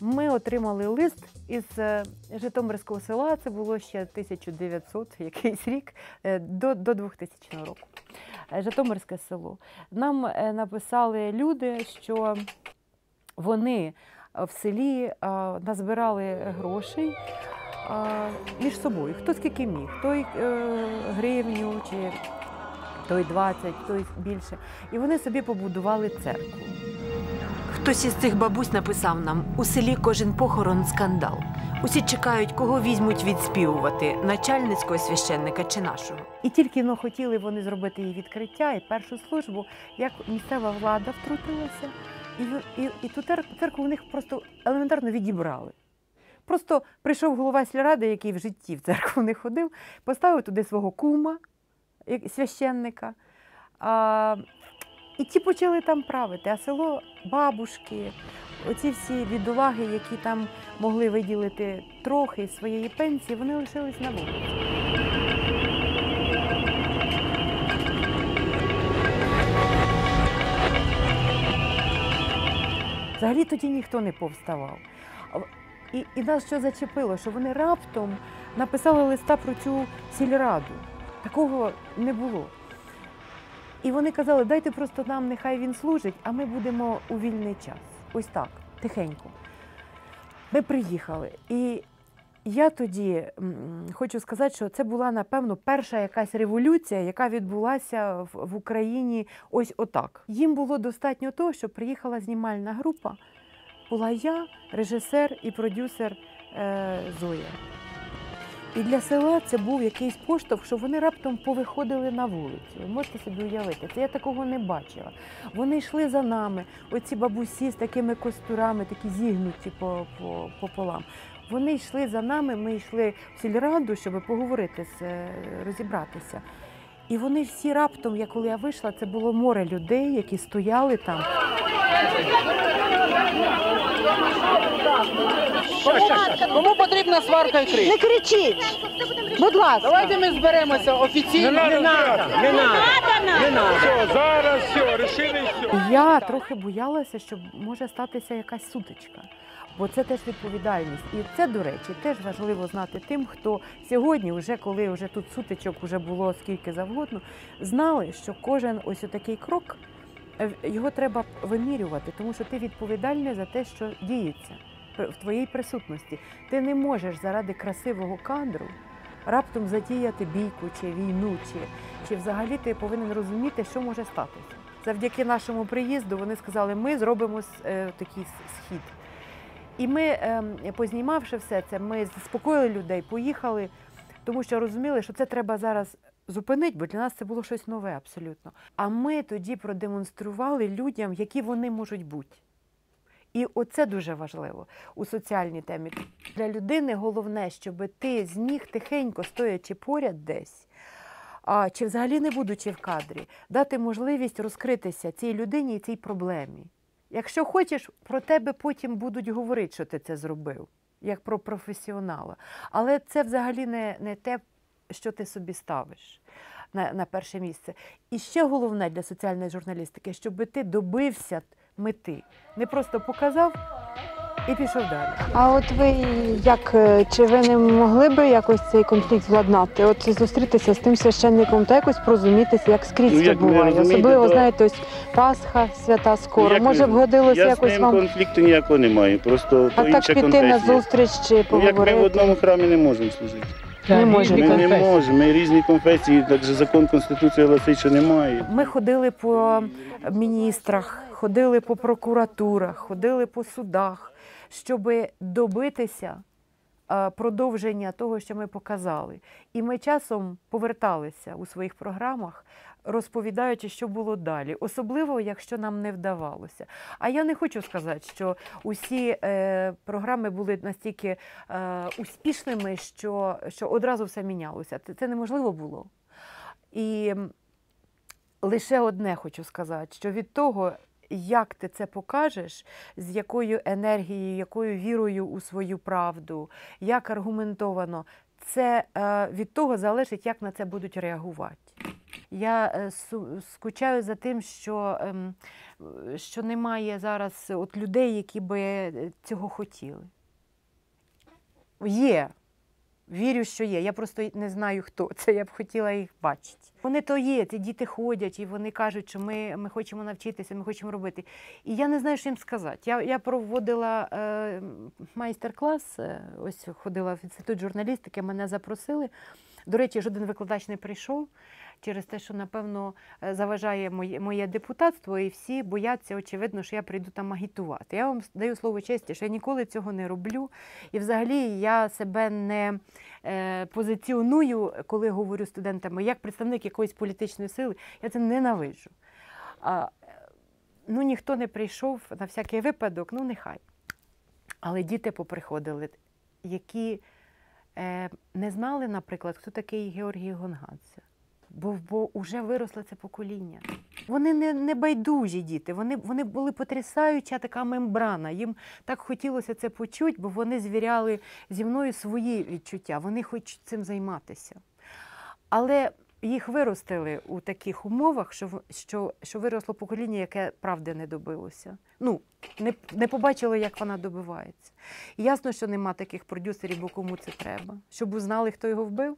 Ми отримали лист із е, Житомирського села. Це було ще 1900 якийсь рік е, до, до 2000 року. Е, Житомирське село. Нам написали люди, що вони в селі назбирали грошей між собою. Хто скільки міг, той е, гривню чи той 20, той більше. І вони собі побудували церкву. Хтось із цих бабусь написав нам: у селі кожен похорон скандал. Усі чекають, кого візьмуть відспівувати начальницького священника чи нашого. І тільки хотіли вони зробити її відкриття і першу службу, як місцева влада втрутилася, і, в- і, і ту церкву у них просто елементарно відібрали. Просто прийшов голова сільради, який в житті в церкву не ходив, поставив туди свого кума, священника. А, і ті почали там правити. А село бабушки, оці всі бідолаги, які там могли виділити трохи своєї пенсії, вони лишились на вулиці. Взагалі тоді ніхто не повставав. І, і нас що зачепило, що вони раптом написали листа про цю сільраду. Такого не було. І вони казали, дайте просто нам, нехай він служить, а ми будемо у вільний час. Ось так, тихенько. Ми приїхали. І я тоді хочу сказати, що це була, напевно, перша якась революція, яка відбулася в Україні ось отак. Їм було достатньо того, що приїхала знімальна група. Була я, режисер і продюсер е, Зоя. І для села це був якийсь поштовх, що вони раптом повиходили на вулицю. Ви можете собі уявити, це я такого не бачила. Вони йшли за нами, оці бабусі з такими костюрами, такі зігнуті по, по, пополам. Вони йшли за нами, ми йшли в сільраду, щоб поговорити, е, розібратися. І вони всі раптом, як коли я вийшла, це було море людей, які стояли там. Кому потрібна сварка і крик? Не кричіть! Будь ласка. Давайте ми зберемося офіційно. Не надо, не надо. Все, зараз все, решили все. Я трохи боялася, що може статися якась сутичка. Бо це теж відповідальність. І це, до речі, теж важливо знати тим, хто сьогодні, вже коли вже тут сутичок вже було скільки завгодно, знали, що кожен ось такий крок е, його треба вимірювати, тому що ти відповідальний за те, що діється в твоїй присутності. Ти не можеш заради красивого кадру раптом затіяти бійку чи війну, чи, чи взагалі ти повинен розуміти, що може статися. Завдяки нашому приїзду вони сказали, ми зробимо е, такий схід. І ми, ем, познімавши все це, ми заспокоїли людей, поїхали, тому що розуміли, що це треба зараз зупинити, бо для нас це було щось нове абсолютно. А ми тоді продемонстрували людям, які вони можуть бути. І оце дуже важливо у соціальній темі. Для людини головне, щоб ти зміг тихенько, стоячи поряд десь, а, чи взагалі не будучи в кадрі, дати можливість розкритися цій людині і цій проблемі. Якщо хочеш, про тебе потім будуть говорити, що ти це зробив, як про професіонала. Але це взагалі не, не те, що ти собі ставиш на, на перше місце. І ще головне для соціальної журналістики, щоб ти добився мети. Не просто показав і пішов далі. А от ви як е, чи ви не могли би якось цей конфлікт владнати? От зустрітися з тим священником та якось порозумітися, як скрізь Ну, це буває. Особливо, то- знаєте, ось Пасха, свята скоро. Ну, як Може б ви- годилося з якось ним вам конфлікту ніякого немає, просто а то так інша піти на зустріч чи Ну, як ми в одному храмі не можемо служити. Не може Ми не можемо, ми різні конфесії, так же закон Конституції гласить, що немає. Ми ходили по міністрах, ходили по прокуратурах, ходили по судах, щоб добитися продовження того, що ми показали. І ми часом поверталися у своїх програмах, розповідаючи, що було далі, особливо якщо нам не вдавалося. А я не хочу сказати, що усі е, програми були настільки е, успішними, що, що одразу все мінялося. Це неможливо було. І лише одне хочу сказати, що від того, як ти це покажеш, з якою енергією, якою вірою у свою правду, як аргументовано, це е, від того залежить, як на це будуть реагувати. Я е, скучаю за тим, що, ем, що немає зараз от людей, які би е, цього хотіли. Є. Вірю, що є. Я просто не знаю, хто це. Я б хотіла їх бачити. Вони то є, ці діти ходять, і вони кажуть, що ми, ми хочемо навчитися, ми хочемо робити. І я не знаю, що їм сказати. Я, я проводила е, майстер-клас, е, ось ходила в інститут журналістики, мене запросили. До речі, жоден викладач не прийшов через те, що, напевно, е, заважає моє, моє депутатство, і всі бояться, очевидно, що я прийду там агітувати. Я вам даю слово честі, що я ніколи цього не роблю. І взагалі я себе не е, позиціоную, коли говорю студентами, як представник якоїсь політичної сили. Я це ненавиджу. А, е, ну, ніхто не прийшов на всякий випадок, ну нехай. Але діти поприходили, які не знали, наприклад, хто такий Георгій Гонгадзе. Бо, бо вже виросло це покоління. Вони не, не байдужі діти, вони, вони були потрясаюча така мембрана. Їм так хотілося це почути, бо вони звіряли зі мною свої відчуття. Вони хочуть цим займатися. Але їх виростили у таких умовах, що, що, що виросло покоління, яке правди не добилося. Ну, не, не побачило, як вона добивається. І ясно, що нема таких продюсерів, бо кому це треба. Щоб узнали, хто його вбив.